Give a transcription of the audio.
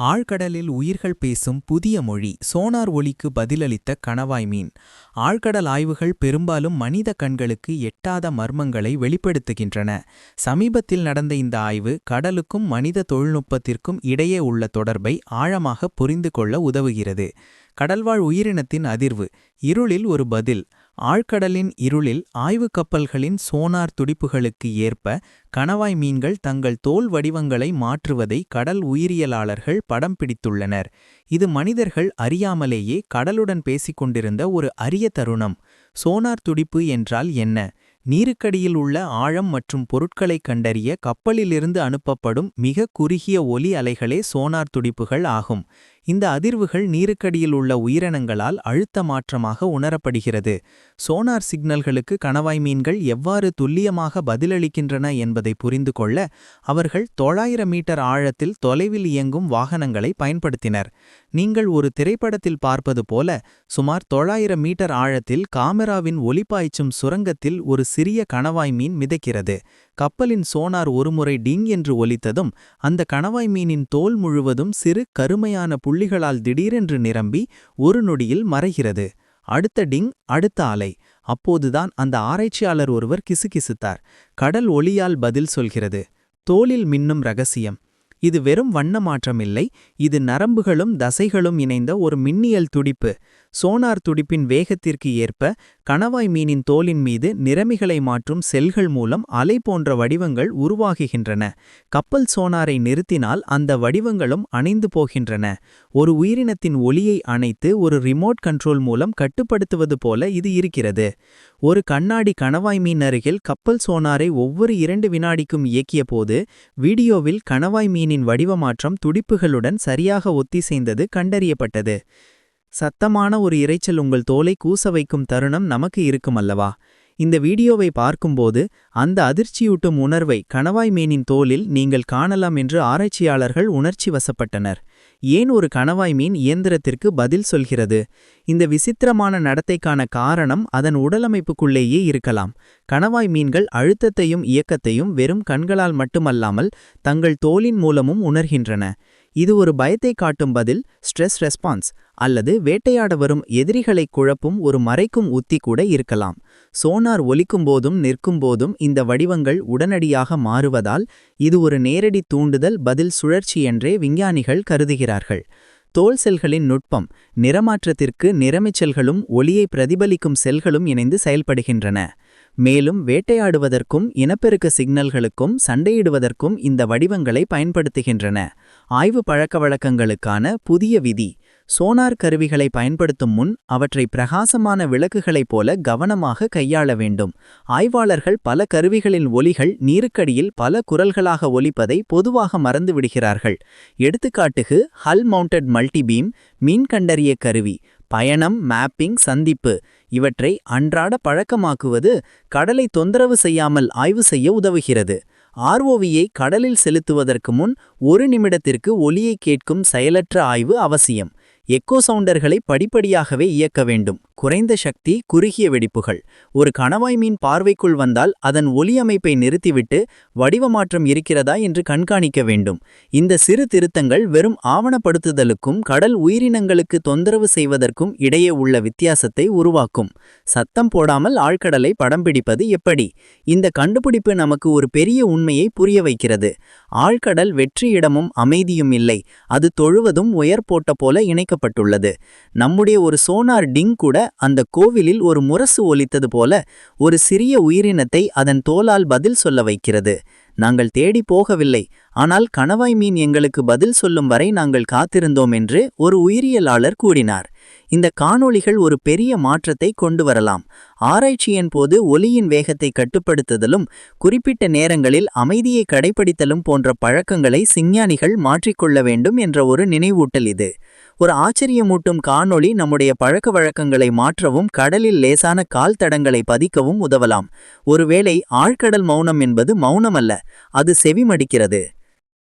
ஆழ்கடலில் உயிர்கள் பேசும் புதிய மொழி சோனார் ஒளிக்கு பதிலளித்த கணவாய் மீன். ஆழ்கடல் ஆய்வுகள் பெரும்பாலும் மனித கண்களுக்கு எட்டாத மர்மங்களை வெளிப்படுத்துகின்றன. சமீபத்தில் நடந்த இந்த ஆய்வு கடலுக்கும் மனித தொழில்நுட்பத்திற்கும் இடையே உள்ள தொடர்பை ஆழமாக புரிந்து கொள்ள உதவுகிறது. கடல்வாழ் உயிரினத்தின் அதிர்வு இருளில் ஒரு பதில் ஆழ்கடலின் இருளில் ஆய்வுக் கப்பல்களின் சோனார் துடிப்புகளுக்கு ஏற்ப கணவாய் மீன்கள் தங்கள் தோல் வடிவங்களை மாற்றுவதை கடல் உயிரியலாளர்கள் படம் பிடித்துள்ளனர். இது மனிதர்கள் அறியாமலேயே கடலுடன் பேசிக் கொண்டிருந்த ஒரு அரிய தருணம். சோனார் துடிப்பு என்றால் என்ன? நீருக்கடியில் உள்ள ஆழம் மற்றும் பொருட்களைக் கண்டறிய கப்பலிலிருந்து அனுப்பப்படும் மிக குறுகிய ஒலி அலைகளே சோனார் துடிப்புகள் ஆகும். இந்த அதிர்வுகள் நீருக்கடியில் உள்ள உயிரினங்களால் அழுத்த மாற்றமாக உணரப்படுகிறது. சோனார் சிக்னல்களுக்கு கணவாய் மீன்கள் எவ்வாறு துல்லியமாக பதிலளிக்கின்றன என்பதை புரிந்து கொள்ள அவர்கள் தொள்ளாயிரம் மீட்டர் ஆழத்தில் தொலைவில் இயங்கும் வாகனங்களை பயன்படுத்தினர். நீங்கள் ஒரு திரைப்படத்தில் பார்ப்பது போல சுமார் தொள்ளாயிரம் மீட்டர் ஆழத்தில் காமராவின் ஒளிப்பாய்ச்சும் சுரங்கத்தில் ஒரு சிறிய கணவாய் மீன் மிதக்கிறது. கப்பலின் சோனார் ஒருமுறை டிங் என்று ஒலித்ததும் அந்த கணவாய் மீனின் தோல் முழுவதும் சிறு கருமையான புள்ளிகளால் திடீரென்று நிரம்பி ஒரு நொடியில் மறைகிறது. அடுத்த டிங் அடுத்த அலை. அப்போதுதான் அந்த ஆராய்ச்சியாளர் ஒருவர் கிசுகிசுத்தார். கடல் ஒளியால் பதில் சொல்கிறது தோலில் மின்னும் ரகசியம். இது வெறும் வண்ண மாற்றமில்லை. இது நரம்புகளும் தசைகளும் இணைந்த ஒரு மின்னியல் துடிப்பு. சோனார் துடிப்பின் வேகத்திற்கு ஏற்ப கணவாய் மீனின் தோலின் மீது நிறமிகளை மாற்றும் செல்கள் மூலம் அலை போன்ற வடிவங்கள் உருவாகுகின்றன. கப்பல் சோனாரை நிறுத்தினால் அந்த வடிவங்களும் அணைந்து போகின்றன. ஒரு உயிரினத்தின் ஒளியை அணைத்து ஒரு ரிமோட் கண்ட்ரோல் மூலம் கட்டுப்படுத்துவது போல இது இருக்கிறது. ஒரு கண்ணாடி கணவாய் மீன் அருகில் கப்பல் சோனாரை ஒவ்வொரு இரண்டு வினாடிக்கும் இயக்கிய போது வீடியோவில் கணவாய் மீனின் வடிவமாற்றம் துடிப்புகளுடன் சரியாக ஒத்திசைந்தது கண்டறியப்பட்டது. சத்தமான ஒரு இரைச்சல் உங்கள் தோலை கூச வைக்கும் தருணம் நமக்கு இருக்குமல்லவா? இந்த வீடியோவை பார்க்கும்போது அந்த அதிர்ச்சியூட்டும் உணர்வை கணவாய் மீனின் தோலில் நீங்கள் காணலாம் என்று ஆராய்ச்சியாளர்கள் உணர்ச்சி வசப்பட்டனர். ஏன் ஒரு கணவாய் மீன் இயந்திரத்திற்கு பதில் சொல்கிறது? இந்த விசித்திரமான நடத்தைக்கான காரணம் அதன் உடலமைப்புக்குள்ளேயே இருக்கலாம். கணவாய் மீன்கள் அழுத்தத்தையும் இயக்கத்தையும் வெறும் கண்களால் மட்டுமல்லாமல் தங்கள் தோலின் மூலமும் உணர்கின்றன. இது ஒரு பயத்தை காட்டும் பதில் ஸ்ட்ரெஸ் ரெஸ்பான்ஸ் அல்லது வேட்டையாட வரும் எதிரிகளை குழப்பும் ஒரு மறைக்கும் உத்தி கூட இருக்கலாம். சோனார் ஒலிக்கும் போதும் நிற்கும் போதும் இந்த வடிவங்கள் உடனடியாக மாறுவதால் இது ஒரு நேரடி தூண்டுதல் பதில் சுழற்சி என்றே விஞ்ஞானிகள் கருதுகிறார்கள். தோல் செல்களின் நுட்பம் நிறமாற்றத்திற்கு நிறமிச்சல்களும் ஒளியை பிரதிபலிக்கும் செல்களும் இணைந்து செயல்படுகின்றன. மேலும் வேட்டையாடுவதற்கும் இனப்பெருக்க சிக்னல்களுக்கும் சண்டையிடுவதற்கும் இந்த வடிவங்களை பயன்படுத்துகின்றன. ஆய்வு பழக்கவழக்கங்களுக்கான புதிய விதி சோனார் கருவிகளை பயன்படுத்தும் முன் அவற்றை பிரகாசமான விளக்குகளைப் போல கவனமாக கையாள வேண்டும். ஆய்வாளர்கள் பல கருவிகளின் ஒலிகள் நீருக்கடியில் பல குரல்களாக ஒலிப்பதை பொதுவாக மறந்துவிடுகிறார்கள். எடுத்துக்காட்டுகு ஹல் மவுண்டட் மல்டிபீம் மீன் கண்டறிய கருவி பயணம் மேப்பிங் சந்திப்பு இவற்றை அன்றாட பழக்கமாக்குவது கடலை தொந்தரவு செய்யாமல் ஆய்வு செய்ய உதவுகிறது. ஆர்ஓவியை கடலில் செலுத்துவதற்கு முன் ஒரு நிமிடத்திற்கு ஒலியை கேட்கும் செயலற்ற ஆய்வு அவசியம். எக்கோ சவுண்டர்களை படிப்படியாகவே இயக்க வேண்டும். குறைந்த சக்தி குறுகிய வெடிப்புகள். ஒரு கணவாய் மீன் பார்வைக்குள் வந்தால் அதன் ஒலி அமைப்பை நிறுத்திவிட்டு வடிவ மாற்றம் இருக்கிறதா என்று கண்காணிக்க வேண்டும். இந்த சிறு திருத்தங்கள் வெறும் ஆவணப்படுத்துதலுக்கும் கடல் உயிரினங்களுக்கு தொந்தரவு செய்வதற்கும் இடையே உள்ள வித்தியாசத்தை உருவாக்கும். சத்தம் போடாமல் ஆழ்கடலை படம் பிடிப்பது எப்படி? இந்த கண்டுபிடிப்பு நமக்கு ஒரு பெரிய உண்மையை புரிய வைக்கிறது. ஆழ்கடல் வெற்றியிடமும் அமைதியும் இல்லை. அது தொழுவதும் உயர் போட்ட போல இணைக்கப்பட்டுள்ளது நம்முடைய ஒரு சோனார் டிங் கூட அந்த கோவிலில் ஒரு முரசு ஒலித்தது போல ஒரு சிறிய உயிரினத்தை அதன் தோலால் பதில் சொல்ல வைக்கிறது. நாங்கள் தேடி போகவில்லை. ஆனால் கணவாய் மீன் எங்களுக்கு பதில் சொல்லும் வரை நாங்கள் காத்திருந்தோம் என்று ஒரு உயிரியலாளர் கூறினார். இந்த காணொளிகள் ஒரு பெரிய மாற்றத்தை கொண்டு வரலாம். ஆராய்ச்சியின் போது ஒலியின் வேகத்தை கட்டுப்படுத்துதலும் குறிப்பிட்ட நேரங்களில் அமைதியை கடைபிடித்தலும் போன்ற பழக்கங்களை சிஞ்ஞானிகள் மாற்றிக்கொள்ள வேண்டும் என்ற ஒரு நினைவூட்டல் இது. ஒரு ஆச்சரியமூட்டும் காணொளி நம்முடைய பழக்க வழக்கங்களை மாற்றவும் கடலில் லேசான கால் தடங்களை பதிக்கவும் உதவலாம். ஒருவேளை ஆழ்கடல் மௌனம் என்பது மௌனமல்ல அது செவிமடிக்கிறது.